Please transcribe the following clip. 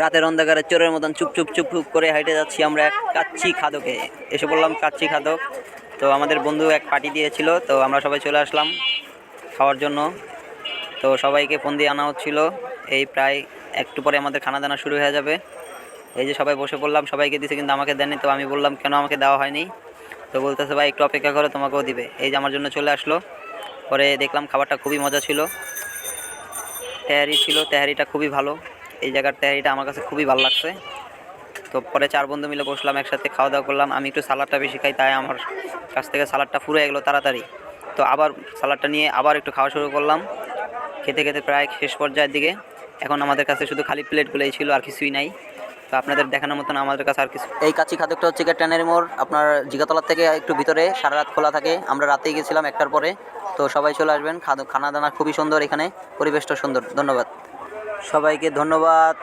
রাতের অন্ধকারে চোরের মতন চুপ চুপ চুপ চুপ করে হাইটে যাচ্ছি আমরা এক কাচ্চি খাদকে। এসে বললাম কাচ্ছি খাদক। তো আমাদের বন্ধু এক পার্টি দিয়েছিল, তো আমরা সবাই চলে আসলাম খাওয়ার জন্য। তো সবাইকে ফোন দিয়ে আনা হচ্ছিল। এই প্রায় একটু পরে আমাদের খানা দানা শুরু হয়ে যাবে। এই যে সবাই বসে পড়লাম, সবাইকে দিছে কিন্তু আমাকে দেননি, তো আমি বললাম, কেন আমাকে দেওয়া হয়নি? তো বলতেছে, ভাই, একটু অপেক্ষা করো, তোমাকেও দিবে। এই যে আমার জন্য চলে আসলো। পরে দেখলাম খাবারটা খুবই মজা ছিল। তেহারি ছিল, তেহারিটা খুবই ভালো। এই জায়গার তেহারিটা আমার কাছে খুবই ভালো লাগছে। তো পরে চার বন্ধু মিলে বসলাম, একসাথে খাওয়া দাওয়া করলাম। আমি একটু সালাডটা বেশি খাই, তাই আমার কাছ থেকে সালাডটা ফুরে গেলো তাড়াতাড়ি। তো আবার সালাডটা নিয়ে আবার একটু খাওয়া শুরু করলাম। খেতে খেতে প্রায় শেষ পর্যায়ের দিকে। এখন আমাদের কাছে শুধু খালি প্লেটগুলোই ছিল, আর কিছুই নাই। তো আপনাদের দেখানোর মতন আমাদের কাছে আর কিছু এই কাচ্চি খাদকটা হচ্ছে গিয়ে ট্যানের মোড়। আপনার জিগাতলার থেকে একটু ভিতরে, সারা রাত খোলা থাকে। আমরা রাতেই গেছিলাম একটার পরে। তো সবাই চলে আসবেন। খাদ খানা দানা খুবই সুন্দর এখানে। পরিবেশটা সুন্দর। ধন্যবাদ। সবাইকে ধন্যবাদ।